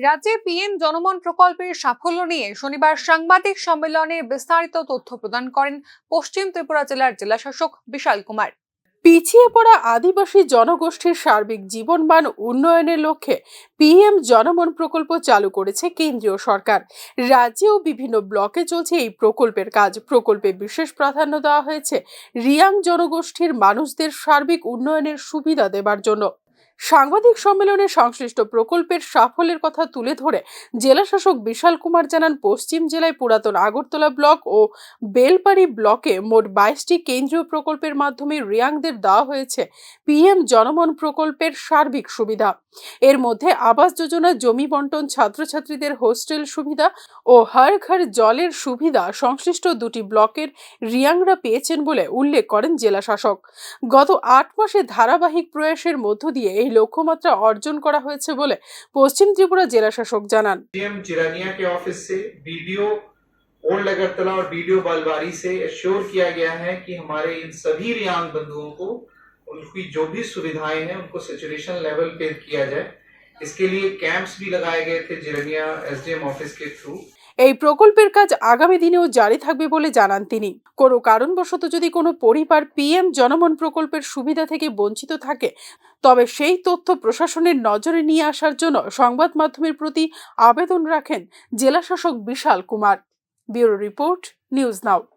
রাজ্যে পিএম জনমন প্রকল্পের সাফল্য নিয়ে শনিবার সাংবাদিক সম্মেলনে বিস্তারিত তথ্য প্রদান করেন পশ্চিম ত্রিপুরা জেলার জেলাশাসক বিশাল কুমার। পিছিয়ে পড়া আদিবাসী জনগোষ্ঠীর সার্বিক জীবনমান উন্নয়নের লক্ষ্যে পিএম জনমন প্রকল্প চালু করেছে কেন্দ্রীয় সরকার। রাজ্যেও বিভিন্ন ব্লকে চলছে এই প্রকল্পের কাজ। প্রকল্পে বিশেষ প্রাধান্য দেওয়া হয়েছে রিয়াং জনগোষ্ঠীর মানুষদের সার্বিক উন্নয়নের সুবিধা দেবার জন্য। সাংবাদিক সম্মেলনে সংশ্লিষ্ট প্রকল্পের সাফল্যের কথা তুলে ধরে জেলাশাসক বিশাল কুমার জানান, পশ্চিম জেলায় পুরাতন আগরতলা ব্লক ও বেলপাড়ি ব্লকে মোট বাইশটি কেন্দ্রীয় প্রকল্পের মাধ্যমে রিয়াংদের দেওয়া হয়েছে পিএম জনমন প্রকল্পের সার্বিক সুবিধা। এর মধ্যে আবাস যোজনা, জমি বন্টন, ছাত্রছাত্রীদের হোস্টেল সুবিধা ও হর ঘর জলের সুবিধা সংশ্লিষ্ট দুটি ব্লকের রিয়াংরা পেয়েছেন বলে উল্লেখ করেন জেলা শাসক। গত আট মাসে ধারাবাহিক প্রয়াসের মধ্য দিয়ে এই লক্ষ্যমাত্রা অর্জন করা হয়েছে বলে পশ্চিম ত্রিপুরা জেলা শাসক জানান डीएम चिरानिया के ऑफिस से बीडीओ ओल्ड अगरतला और बीडीओ बालवारी से एश्योर किया गया है कि हमारे इन सभी रियांग बंधुओं को उनकी जो भी सुविधाएं हैं उनको सेचुरेशन लेवल पे किया जाए इसके लिए कैंप्स भी लगाए गए थे जिरानिया एसडीएम ऑफिस के थ्रू এই প্রকল্পের কাজ আগামী দিনেও জারি থাকবে বলে জানান তিনি। কোনো কারণবশত যদি কোনো পরিবার পিএম জনমন প্রকল্পের সুবিধা থেকে বঞ্চিত থাকে, তবে সেই তথ্য প্রশাসনের নজরে নিয়ে আসার জন্য সংবাদ মাধ্যমের প্রতি আবেদন রাখেন জেলাশাসক Bishal Kumar. Bureau report, news now.